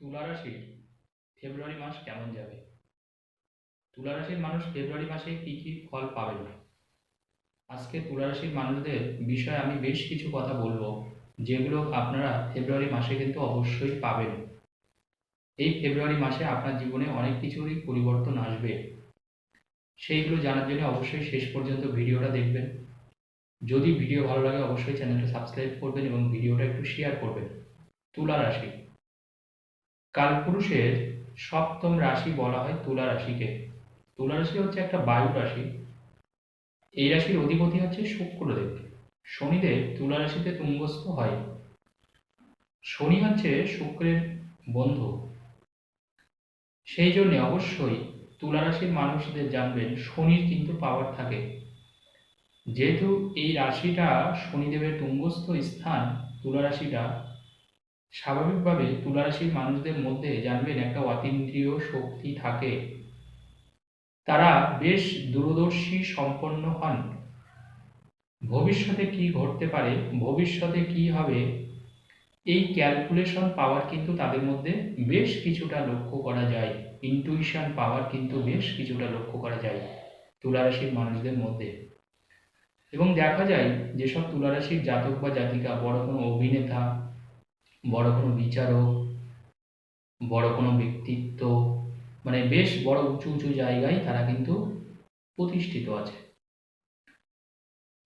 তুলা রাশির ফেব্রুয়ারি মাস কেমন যাবে? তুলা রাশির মানুষ ফেব্রুয়ারি মাসে কি কি ফল পাবেন আজকে তুলা রাশির মানুষদের বিষয়ে আমি বেশ কিছু কথা বলব, যেগুলো আপনারা ফেব্রুয়ারি মাসে কিন্তু অবশ্যই পাবেন। এই ফেব্রুয়ারি মাসে আপনার জীবনে অনেক কিছুরই পরিবর্তন আসবে। সেইগুলো জানার জন্য অবশ্যই শেষ পর্যন্ত ভিডিওটা দেখবেন। যদি ভিডিও ভালো লাগে, অবশ্যই চ্যানেলটা সাবস্ক্রাইব করবেন এবং ভিডিওটা একটু শেয়ার করবেন। তুলা রাশি। কালপুরুষের সপ্তম রাশি বলা হয় তুলা রাশিকে। তুলা রাশি হচ্ছে একটা বায়ু রাশি। এই রাশির অধিপতি হচ্ছে শুক্রদেব। শনিদেব তুলা রাশিতে তুঙ্গস্থ হয়। শনি হচ্ছে শুক্রের বন্ধু। সেই জন্য অবশ্যই তুলা রাশির মানুষদের জানবেন শনির কিন্তু পাওয়ার থাকে। যেহেতু এই রাশিটা শনিদেবের তুঙ্গস্থ স্থান, তুলা রাশিটা স্বাভাবিকভাবে তুলা রাশির মানুষদের মধ্যে জানবেন একটা অতীন্দ্রিয় শক্তি থাকে। তারা বেশ দূরদর্শী সম্পন্ন হন। ভবিষ্যতে কি ঘটতে পারে, ভবিষ্যতে কি হবে, এই ক্যালকুলেশন পাওয়ার কিন্তু তাদের মধ্যে বেশ কিছুটা লক্ষ্য করা যায়। ইনটুইশন পাওয়ার কিন্তু বেশ কিছুটা লক্ষ্য করা যায় তুলারাশির মানুষদের মধ্যে। এবং দেখা যায়, যেসব তুলারাশির জাতক বা জাতিকা বড় কোনো অভিনেতা বড় কোনো বিচারক, বড় কোনো ব্যক্তিত্ব মানে বেশ বড় উঁচু উঁচু জায়গায় তারা কিন্তু প্রতিষ্ঠিত আছে।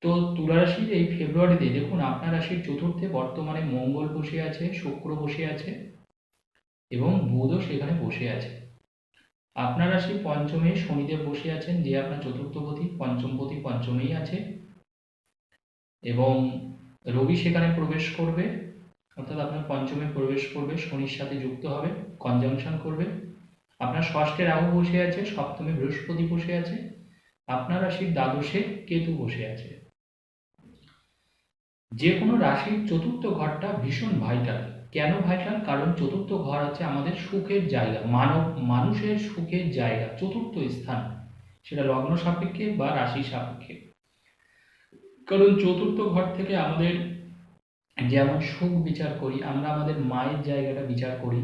তো তুলা রাশির এই ফেব্রুয়ারিতে দেখুন, আপনার রাশির চতুর্থে বর্তমানে মঙ্গল বসে আছে, শুক্র বসে আছে এবং বুধও সেখানে বসে আছে। আপনার রাশি পঞ্চমে শনিদেব বসে আছেন, যে আপনার চতুর্থপতি পঞ্চমপতি পঞ্চমেই আছে এবং রবি সেখানে প্রবেশ করবে। অর্থাৎ আপনার পঞ্চমে প্রবেশ করবে, শনির সাথে যুক্ত হবে কনজাংশন করবে। আপনার ষষ্ঠে রাহু বসে আছে, সপ্তমে বৃহস্পতি বসে আছে, আপনার রাশির দ্বাদশে কেতু বসে আছে। যে কোনো রাশির চতুর্থ ঘরটা ভীষণ ভাইটাল কেন ভাইটাল কারণ চতুর্থ ঘর আছে আমাদের সুখের জায়গা, মানব, মানুষের সুখের জায়গা, চতুর্থ স্থান। সেটা লগ্ন সাপেক্ষে বা রাশি সাপেক্ষে। কারণ চতুর্থ ঘর থেকে আমাদের যেমন সুখ বিচার করি, আমরা আমাদের মায়ের জায়গাটা বিচার করি,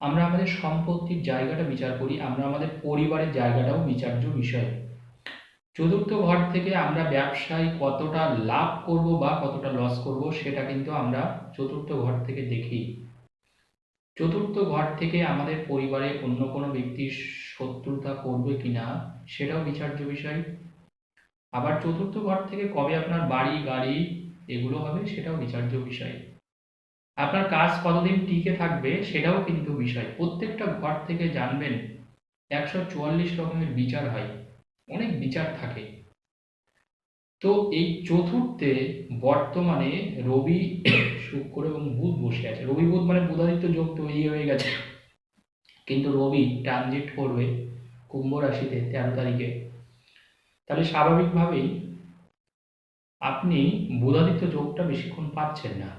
আমরা আমাদের সম্পত্তির জায়গাটা বিচার করি, আমরা আমাদের পরিবারের জায়গাটাও বিচার্য বিষয়। চতুর্থ ঘর থেকে আমরা ব্যবসায় কতটা লাভ করব বা কতটা লস করব, সেটা কিন্তু আমরা চতুর্থ ঘর থেকে দেখি। চতুর্থ ঘর থেকে আমাদের পরিবারে অন্য কোনো ব্যক্তির শত্রুতা করবে কিনা, সেটাও বিচার্য বিষয়। আবার চতুর্থ ঘর থেকে কবে আপনার বাড়ি, গাড়ি এগুলো হবে, সেটাও বিচার্য বিষয়। আপনার কাজ কতদিন টিকে থাকবে, সেটাও কিন্তু বিষয়। প্রত্যেকটা ঘর থেকে জানবেন, একশো চুয়াল্লিশ রকমের বিচার হয়। অনেক বিচার থাকে। তো এই চতুর্থে বর্তমানে রবি, শুক্র এবং বুধ বসে আছে। রবি, বুধ মানে বুধাদিত্য যোগ তৈরি হয়ে গেছে। কিন্তু রবি ট্রানজিট করবে কুম্ভ রাশিতে তেরো তারিখে। তাহলে স্বাভাবিকভাবেই আপনি বুধাদিত্য যোগটা বেশিক্ষণ পাচ্ছেন না।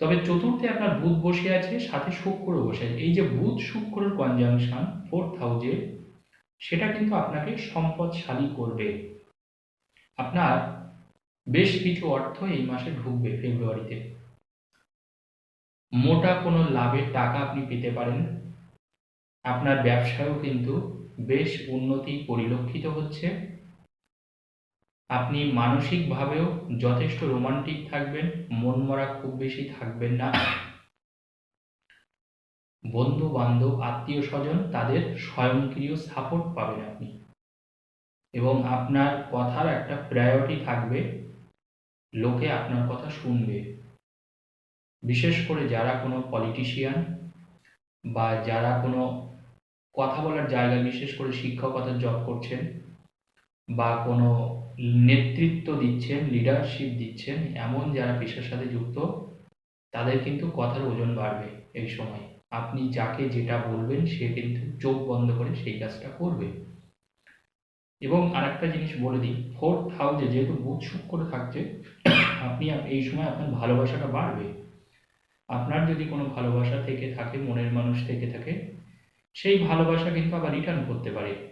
তবে চতুর্থে আপনার বুধ বসে আছে, সাথে শুক্র বসে আছে। এই যে বুধ, শুক্রের কনজাংশন ফোর্থ হাউজে সেটা কিন্তু আপনাকে সম্পদশালী করবে। আপনার বেশ কিছু অর্থ এই মাসে ঢুকবে ফেব্রুয়ারিতে। মোটা কোনো লাভের টাকা আপনি পেতে পারেন। আপনার ব্যবসায়ও কিন্তু বেশ উন্নতি পরিলক্ষিত হচ্ছে। আপনি মানসিকভাবেও যথেষ্ট রোমান্টিক থাকবেন মন মরা খুব বেশি থাকবেন না। বন্ধু বান্ধব আত্মীয় স্বজন তাদের স্বয়ংক্রিয় সাপোর্ট পাবেন আপনি। এবং আপনার কথার একটা প্রায়োরিটি থাকবে, লোকে আপনার কথা শুনবে। বিশেষ করে যারা কোনো পলিটিশিয়ান বা যারা কোনো কথা বলার জায়গায় বিশেষ করে শিক্ষকতার জব করছেন বা কোনো নেতৃত্ব দিচ্ছেন লিডারশিপ দিচ্ছেন, এমন যারা পেশার সাথে যুক্ত, তাদের কিন্তু কথার ওজন বাড়বে এই সময়। আপনি যাকে যেটা বলবেন, সে কিন্তু চোখ বন্ধ করে সেই কাজটা করবে। এবং আরেকটা জিনিস বলে দিই ফোর্থ হাউসে যেহেতু বুধ শুক্র থাকছে, আপনি এই সময় আপনার ভালোবাসাটা বাড়বে। আপনার যদি কোনো ভালোবাসা থেকে থাকে, মনের মানুষ থেকে থাকে, সেই ভালোবাসা কিন্তু আবার রিটার্ন করতে পারে।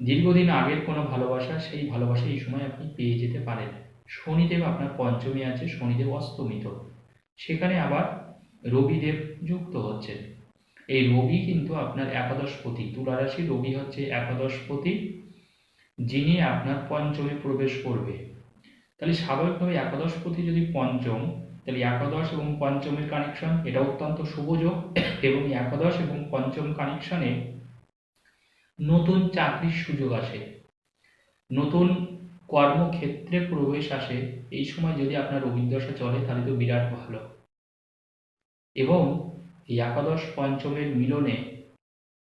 দীর্ঘদিন আগের কোনো ভালোবাসা, সেই ভালোবাসা এই সময় আপনি পেয়ে যেতে পারেন। শনিদেব আপনার পঞ্চমী আছে, শনিদেব অস্তমিত সেখানে আবার রবিদেব যুক্ত হচ্ছে এই রবি কিন্তু আপনার একাদশপতি। তুলা রাশি রবি হচ্ছে একাদশপতি, যিনি আপনার পঞ্চমে প্রবেশ করবে। তাহলে স্বাভাবিকভাবে একাদশপতি যদি পঞ্চম, তাহলে একাদশ এবং পঞ্চমের কানেকশন এটা অত্যন্ত শুভযোগ এবং একাদশ এবং পঞ্চম কানেকশনে নতুন চাকরির সুযোগ আসে। নতুন কর্মক্ষেত্রে প্রবেশ আসে, এই সময় যদি আপনার রবীন্দ্রসা চলে, তাহলে তো বিরাট ভালো। এবং এই একাদশ পঞ্চমের মিলনে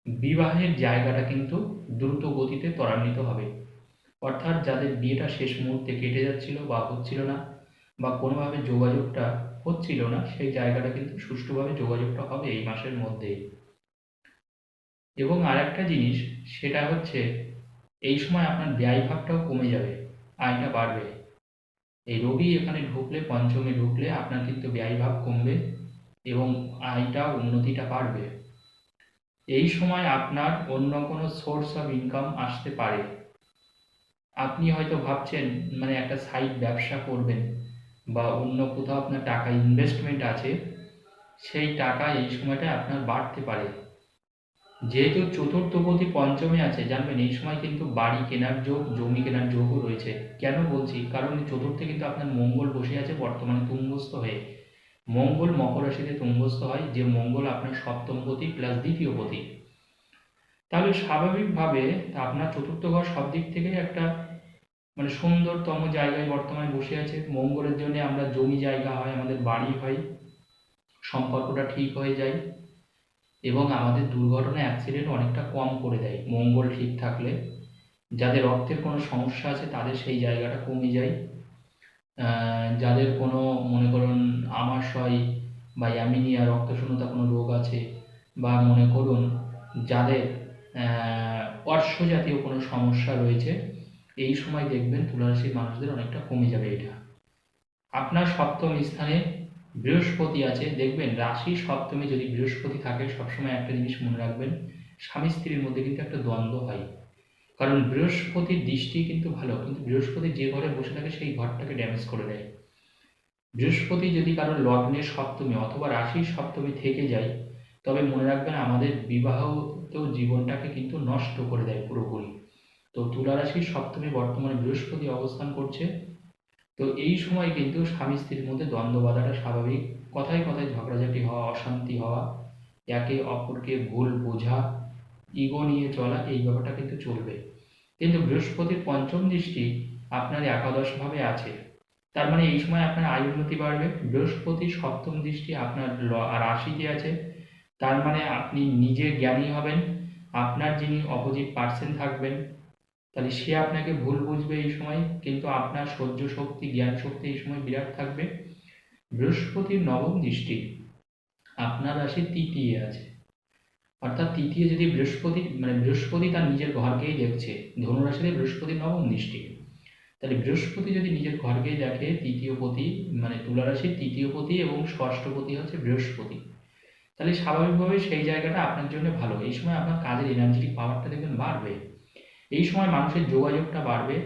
বিবাহের জায়গাটা কিন্তু দ্রুত গতিতে ত্বরান্বিত হবে। অর্থাৎ যাদের বিয়েটা শেষ মুহূর্তে কেটে যাচ্ছিল বা হচ্ছিল না, বা কোনোভাবে যোগাযোগটা হচ্ছিল না, সেই জায়গাটা কিন্তু সুষ্ঠুভাবে যোগাযোগটা হবে এই মাসের মধ্যেই। এবং আরেকটা জিনিস, সেটা হচ্ছে এই সময় আপনার ব্যয় ভাগটাও কমে যাবে, আয়টা বাড়বে। এই রবি এখানে ঢুকলে, পঞ্চমে ঢুকলে আপনার কিন্তু ব্যয় ভাগ কমবে এবং আয়টা, উন্নতিটা বাড়বে। এই সময় আপনার অন্য কোনো সোর্স অফ ইনকাম আসতে পারে। আপনি হয়তো ভাবছেন মানে একটা সাইড ব্যবসা করবেন বা অন্য কোথাও আপনার টাকা ইনভেস্টমেন্ট আছে, সেই টাকা এই সময়টা আপনার বাড়তে পারে। যেহেতু চতুর্থপতি পঞ্চমে আছে, জানবেন এই সময় কিন্তু বাড়ি কেনার যোগ, জমি কেনার যোগও রয়েছে। কেন বলছি? কারণ চতুর্থে কিন্তু আপনার মঙ্গল বসে আছে, বর্তমানে তুঙ্গস্থ হয়ে। মঙ্গল মকর রাশিতে তুঙ্গস্থ হয়, যে মঙ্গল আপনার সপ্তম সপ্তমপতি প্লাস দ্বিতীয় দ্বিতীয়পতি তাহলে স্বাভাবিকভাবে আপনার চতুর্থ ঘর সব দিক থেকে একটা মানে সুন্দরতম জায়গায় বর্তমানে বসে আছে। মঙ্গলের জন্য আমরা জমি জায়গা হয়, আমাদের বাড়ি হয়, সম্পর্কটা ঠিক হয়ে যায়। এবং আমাদের দুর্ঘটনা অ্যাক্সিডেন্ট অনেকটা কম করে দেয়। মঙ্গল ঠিক থাকলে যাদের রক্তের কোনো সমস্যা আছে তাদের সেই জায়গাটা কমে যায়। যাদের কোনো, মনে করুন, আমাশয় বা অ্যামিনিয়া, রক্তশূন্যতা কোনো রোগ আছে বা মনে করুন যাদের অর্শ জাতীয় কোনো সমস্যা রয়েছে, এই সময় দেখবেন তুলারাশির মানুষদের অনেকটা কমে যাবে এটা। আপনার সপ্তম স্থানে বৃহস্পতি আছে, দেখবেন রাশি সপ্তমে যদি বৃহস্পতি থাকে, সবসময় একটা জিনিস মনে রাখবেন, স্বামী স্ত্রীর মধ্যে কিন্তু একটা দ্বন্দ্ব হয়। কারণ বৃহস্পতির দৃষ্টি কিন্তু ভালো, কিন্তু বৃহস্পতি যে ঘরে বসে থাকে সেই ঘরটাকে ড্যামেজ করে দেয়। বৃহস্পতি যদি কারোর লগ্নের সপ্তমী অথবা রাশির সপ্তমী থেকে যায়, তবে মনে রাখবেন আমাদের বিবাহিত জীবনটাকে কিন্তু নষ্ট করে দেয় পুরোপুরি। তো তুলা রাশির সপ্তমী বর্তমানে বৃহস্পতি অবস্থান করছে তো এই সময় কিন্তু স্বামী স্ত্রীর মধ্যে দ্বন্দ্ব বাধাটা স্বাভাবিক। কথায় কথায় ঝগড়াঝাটি হওয়া, অশান্তি হওয়া, একে অপরকে ভুল বোঝা ইগো নিয়ে চলা, এই ব্যাপারটা কিন্তু চলবে। কিন্তু বৃহস্পতির পঞ্চম দৃষ্টি আপনার একাদশভাবে আছে। তার মানে এই সময় আপনার আয় উন্নতি বাড়বে। বৃহস্পতি সপ্তম দৃষ্টি আপনার রাশিতে আছে। তার মানে আপনি নিজে জ্ঞানী হবেন। আপনার যিনি অপোজিট পার্সন থাকবেন তাহলে সে আপনাকে ভুল বুঝবে এই সময়, কিন্তু আপনার সহ্য শক্তি, জ্ঞান শক্তি এই সময় বিরাট থাকবে। বৃহস্পতির নবম দৃষ্টি, আপনার রাশি তৃতীয় আছে। অর্থাৎ তৃতীয় যদি বৃহস্পতি মানে বৃহস্পতি তার নিজের ঘরকেই দেখছে, ধনুরাশিতে বৃহস্পতির নবম দৃষ্টি। তাহলে বৃহস্পতি যদি নিজের ঘরকেই দেখে, তৃতীয় পতি মানে তুলা রাশির তৃতীয় পতি এবং ষষ্ঠপতি হচ্ছে বৃহস্পতি। তাহলে স্বাভাবিকভাবে সেই জায়গাটা আপনার জন্য ভালো। এই সময় আপনার কাজের এনার্জেটিক পাওয়ারটা দেখবেন বাড়বে। এই সময় মানুষের যোগাযোগটা বাড়বে।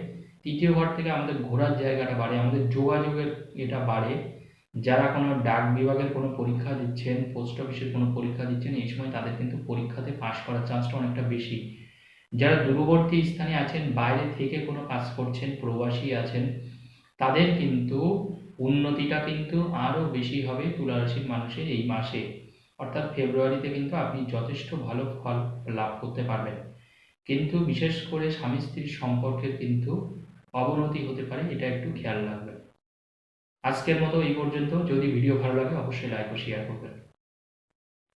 তৃতীয় ঘর থেকে আমাদের ঘোরার জায়গাটা বাড়ে, আমাদের যোগাযোগের এটা বাড়ে। যারা কোনো ডাক বিভাগের কোনো পরীক্ষা দিচ্ছেন পোস্ট অফিসের কোনো পরীক্ষা দিচ্ছেন, এই সময় তাদের কিন্তু পরীক্ষাতে পাশ করার চান্সটা অনেকটা বেশি। যারা দূরবর্তী স্থানে আছেন, বাইরে থেকে কোনো কাজ করছেন, প্রবাসী আছেন, তাদের কিন্তু উন্নতিটা কিন্তু আরও বেশি হবে তুলারাশির মানুষের এই মাসে। অর্থাৎ ফেব্রুয়ারিতে কিন্তু আপনি যথেষ্ট ভালো ফল লাভ করতে পারবেন। কিন্তু বিশেষ করে স্বামী স্ত্রীর সম্পর্কের কিন্তু অবনতি হতে পারে, এটা একটু খেয়াল রাখবেন। আজকের মতো এই পর্যন্ত। যদি ভিডিও ভালো লাগে, অবশ্যই লাইক ও শেয়ার করবেন।